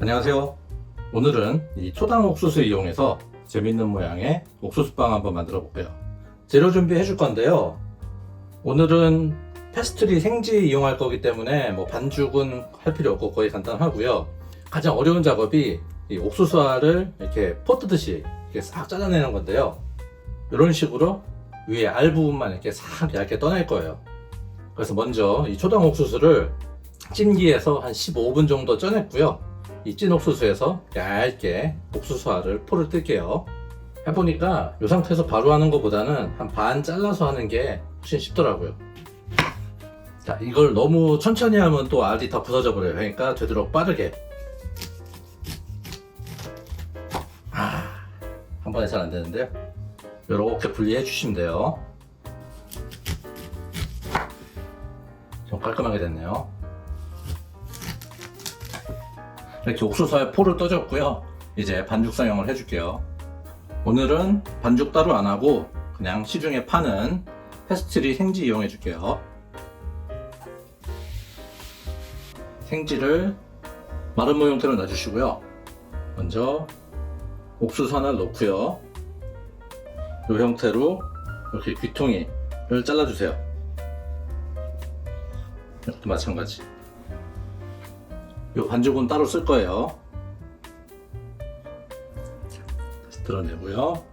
안녕하세요. 오늘은 이 초당 옥수수 이용해서 재밌는 모양의 옥수수빵 한번 만들어 볼게요. 재료 준비해 줄 건데요. 오늘은 페스트리 생지 이용할 거기 때문에 뭐 반죽은 할 필요 없고 거의 간단하고요. 가장 어려운 작업이 이 옥수수알을 이렇게 퍼뜨듯이 이렇게 싹 잘라내는 건데요. 이런 식으로 위에 알 부분만 이렇게 싹 얇게 떠낼 거예요. 그래서 먼저 이 초당 옥수수를 찜기에서 한 15분 정도 쪄냈고요. 이 찐 옥수수에서 얇게 옥수수알을 포를 뜰게요. 해보니까 이 상태에서 바로 하는 것보다는 한 반 잘라서 하는 게 훨씬 쉽더라고요. 자, 이걸 너무 천천히 하면 또 알이 다 부서져 버려요. 그러니까 되도록 빠르게. 아, 한 번에 잘 안 되는데요. 이렇게 분리해 주시면 돼요. 좀 깔끔하게 됐네요. 이렇게 옥수수에 포를 떠줬고요. 이제 반죽 사용을 해줄게요. 오늘은 반죽 따로 안 하고 그냥 시중에 파는 페스트리 생지 이용해 줄게요. 생지를 마른 모 형태로 놔주시고요. 먼저 옥수수 하나 넣고요. 이 형태로 이렇게 귀퉁이를 잘라주세요. 이것도 마찬가지. 이 반죽은 따로 쓸 거예요. 드러내고요.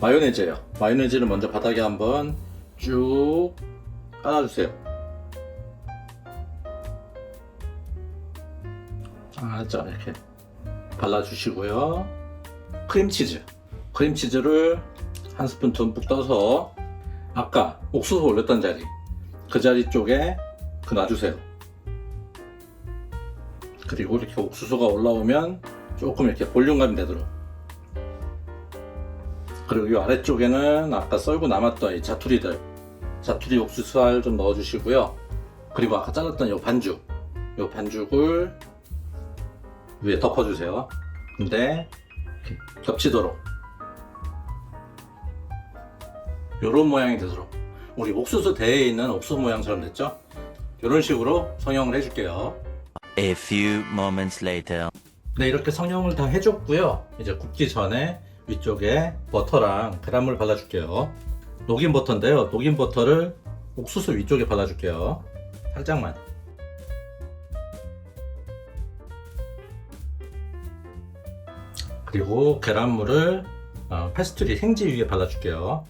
마요네즈예요. 마요네즈를 먼저 바닥에 한번 쭉 깔아주세요. 아, 자 이렇게 발라주시고요. 크림치즈. 크림치즈를 한 스푼 듬뿍 떠서 아까 옥수수 올렸던 자리 그 자리 쪽에 그 놔주세요. 그리고 이렇게 옥수수가 올라오면 조금 이렇게 볼륨감이 되도록. 그리고 이 아래쪽에는 아까 썰고 남았던 이 자투리들, 자투리 옥수수알 좀 넣어주시고요. 그리고 아까 잘랐던 이 반죽, 이 반죽을 위에 덮어주세요. 근데 겹치도록. 이런 모양이 되도록. 우리 옥수수 대에 있는 옥수수 모양처럼 됐죠? 이런 식으로 성형을 해줄게요. A few moments later. 네, 이렇게 성형을 다 해줬고요. 이제 굽기 전에 위쪽에 버터랑 계란물 발라줄게요. 녹인 버터인데요. 녹인 버터를 옥수수 위쪽에 발라줄게요. 살짝만. 그리고 계란물을 어, 페스트리 생지 위에 발라줄게요.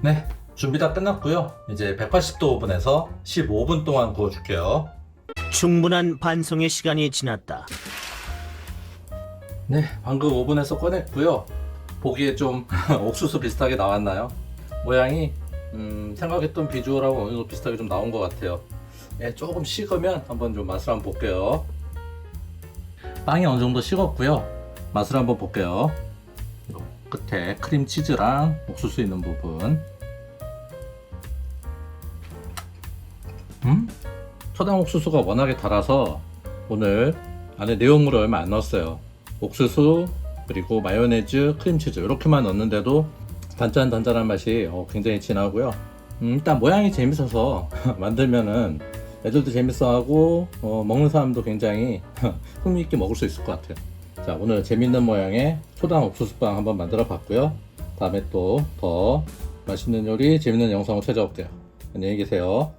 네, 준비 다 끝났고요. 이제 180도 오븐에서 15분 동안 구워줄게요. 충분한 반송의 시간이 지났다. 네, 방금 오븐에서 꺼냈고요. 보기에 좀 옥수수 비슷하게 나왔나요? 모양이 음, 생각했던 비주얼하고 어느 정도 비슷하게 좀 나온 것 같아요. 네, 조금 식으면 한번 좀 맛을 한번 볼게요. 빵이 어느 정도 식었고요. 맛을 한번 볼게요. 요 끝에 크림 치즈랑 옥수수 있는 부분. 음? 초당 옥수수가 워낙에 달아서 오늘 안에 내용물을 얼마 안 넣었어요. 옥수수 그리고 마요네즈, 크림치즈 이렇게만 넣었는데도 단짠단짠한 맛이 어, 굉장히 진하고요. 음, 일단 모양이 재밌어서 만들면은 애들도 재밌어하고 어, 먹는 사람도 굉장히 흥미있게 먹을 수 있을 것 같아요. 자 오늘 재밌는 모양의 초당 옥수수빵 한번 만들어 봤고요. 다음에 또 더 맛있는 요리, 재밌는 영상으로 찾아올게요. 안녕히 계세요.